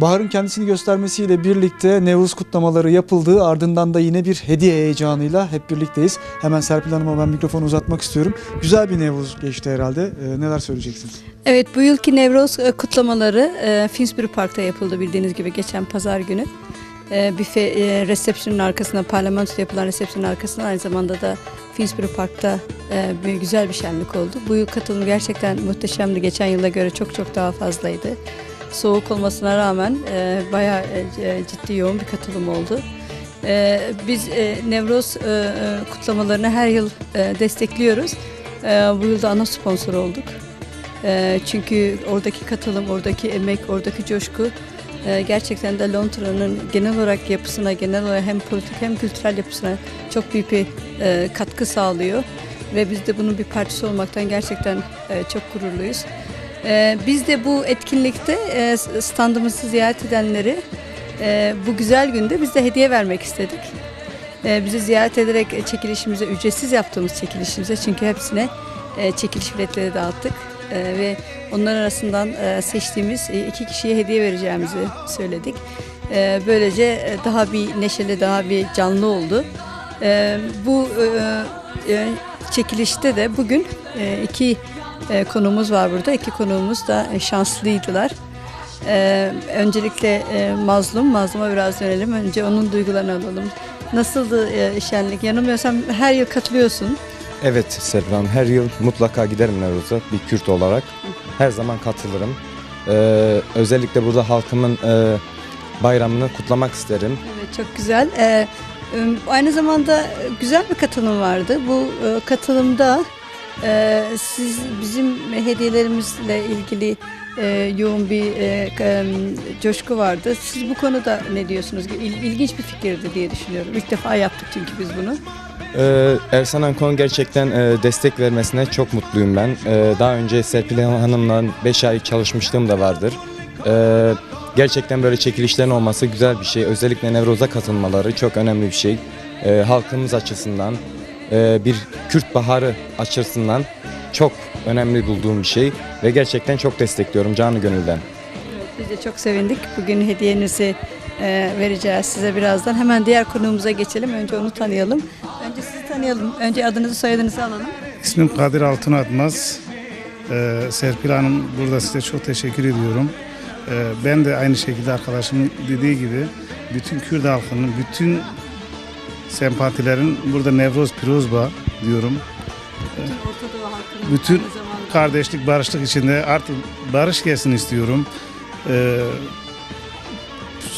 Bahar'ın kendisini göstermesiyle birlikte Nevruz kutlamaları yapıldı. Ardından da yine bir hediye heyecanıyla hep birlikteyiz. Hemen Serpil Hanım'a ben mikrofonu uzatmak istiyorum. Güzel bir Nevruz geçti herhalde. Ee, neler söyleyeceksiniz? Evet bu yılki Nevroz e, kutlamaları e, Finsbury Park'ta yapıldı bildiğiniz gibi geçen pazar günü. E, büfe e, resepsiyonun arkasında, parlamentoda yapılan resepsiyonun arkasında aynı zamanda da Finsbury Park'ta e, bir güzel bir şenlik oldu. Bu yıl katılım gerçekten muhteşemdi. Geçen yıla göre çok çok daha fazlaydı. Soğuk olmasına rağmen e, bayağı e, e, ciddi yoğun bir katılım oldu. E, biz e, Nevroz e, e, kutlamalarını her yıl e, destekliyoruz. E, bu yıl da ana sponsor olduk. Ee, çünkü oradaki katılım, oradaki emek, oradaki coşku e, gerçekten de Londra'nın genel olarak yapısına, genel olarak hem politik hem kültürel yapısına çok büyük bir e, katkı sağlıyor. Ve biz de bunun bir parçası olmaktan gerçekten e, çok gururluyuz. E, biz de bu etkinlikte e, standımızı ziyaret edenleri e, bu güzel günde biz de hediye vermek istedik. E, bizi ziyaret ederek çekilişimize, ücretsiz yaptığımız çekilişimize çünkü hepsine çekiliş biletleri dağıttık. Ve onlar arasından seçtiğimiz iki kişiye hediye vereceğimizi söyledik. Böylece daha bir neşeli, daha bir canlı oldu. Bu çekilişte de bugün e, iki e, konuğumuz var burada. İki konuğumuz da e, şanslıydılar. E, öncelikle e, Mazlum, Mazlum'a biraz dönelim. Önce onun duygularını alalım. Nasıldı e, şenlik? Yanılmıyorsam her yıl katılıyorsun. Evet Hanım her yıl mutlaka giderim Nevruz'a bir Kürt olarak. Her zaman katılırım. Ee, özellikle burada halkımın e, bayramını kutlamak isterim. Evet çok güzel. Ee, aynı zamanda güzel bir katılım vardı. Bu e, katılımda e, siz bizim hediyelerimizle ilgili e, yoğun bir e, em, coşku vardı. Siz bu konuda ne diyorsunuz? İl, ilginç bir fikirdi diye düşünüyorum. İlk defa yaptık çünkü biz bunu. Ee, Ersan Ankon gerçekten e, destek vermesine çok mutluyum ben. Ee, daha önce Serpil Hanım'la 5 ay çalışmışlığım da vardır. Ee, gerçekten böyle çekilişlerin olması güzel bir şey. Özellikle Nevroz'a katılmaları çok önemli bir şey. Ee, halkımız açısından, e, bir Kürt baharı açısından çok önemli bulduğum bir şey. Ve gerçekten çok destekliyorum canı gönülden. Biz de çok sevindik. Bugün hediyenizi e, vereceğiz size birazdan. Hemen diğer konuğumuza geçelim. Önce onu tanıyalım. Önce sizi tanıyalım. Önce adınızı soyadınızı alalım. İsmim Kadir Altın Atmaz. Ee, Serpil Hanım burada size çok teşekkür ediyorum. Ee, ben de aynı şekilde arkadaşımın dediği gibi bütün Kürt halkının, bütün sempatilerin burada Nevroz Pirozba diyorum. Orta Doğu halkının Bütün aynı zamanda kardeşlik, barışlık içinde artık barış gelsin istiyorum. Ee,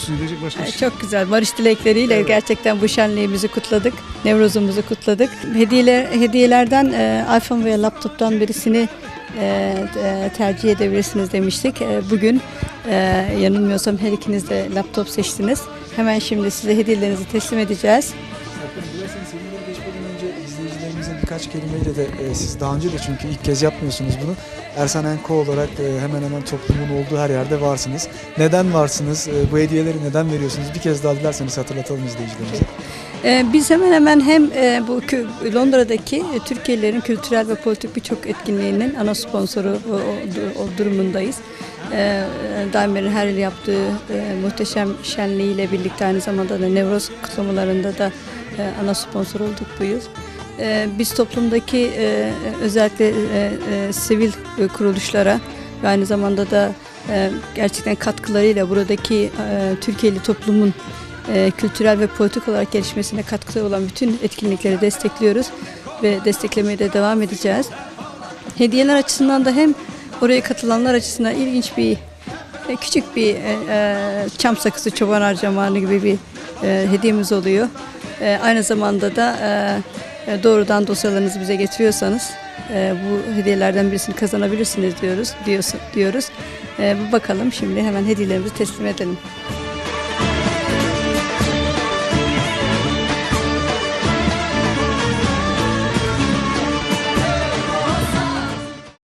söyleyecek başka bir şey Çok güzel. Barış dilekleriyle gerçekten bu şenliğimizi kutladık. Nevrozumuzu kutladık. Hediyeler, hediyelerden e, iPhone veya laptoptan birisini e, e, tercih edebilirsiniz demiştik. E, bugün e, yanılmıyorsam her ikiniz de laptop seçtiniz. Hemen şimdi size hediyelerinizi teslim edeceğiz. İzleyicilerimize birkaç kelimeyle de e, siz daha önce de çünkü ilk kez yapmıyorsunuz bunu. Ersan Enko olarak e, hemen hemen toplumun olduğu her yerde varsınız. Neden varsınız? E, bu hediyeleri neden veriyorsunuz? Bir kez daha dilerseniz hatırlatalım izleyicilerimize. Ee, Biz hemen hemen hem e, bu Londra'daki e, Türkiye'lilerin kültürel ve politik birçok etkinliğinin ana sponsoru o, o o durumundayız. Ee, Daimler'in her yıl yaptığı e, muhteşem şenliğiyle birlikte aynı zamanda da Nevroz kutlamalarında da e, ana sponsor olduk bu yıl. Ee, Biz toplumdaki e, özellikle e, e, sivil e, kuruluşlara ve aynı zamanda da e, gerçekten katkılarıyla buradaki e, Türkiye'li toplumun e, kültürel ve politik olarak gelişmesine katkıda olan bütün etkinlikleri destekliyoruz ve desteklemeye de devam edeceğiz. Hediyeler açısından da hem oraya katılanlar açısından ilginç bir e, küçük bir e, e, çam sakızı çoban harcamanı gibi bir e, hediyemiz oluyor. E, aynı zamanda da e, e, doğrudan dosyalarınızı bize getiriyorsanız e, bu hediyelerden birisini kazanabilirsiniz diyoruz diyoruz. diyoruz. E, bakalım şimdi hemen hediyelerimizi teslim edelim.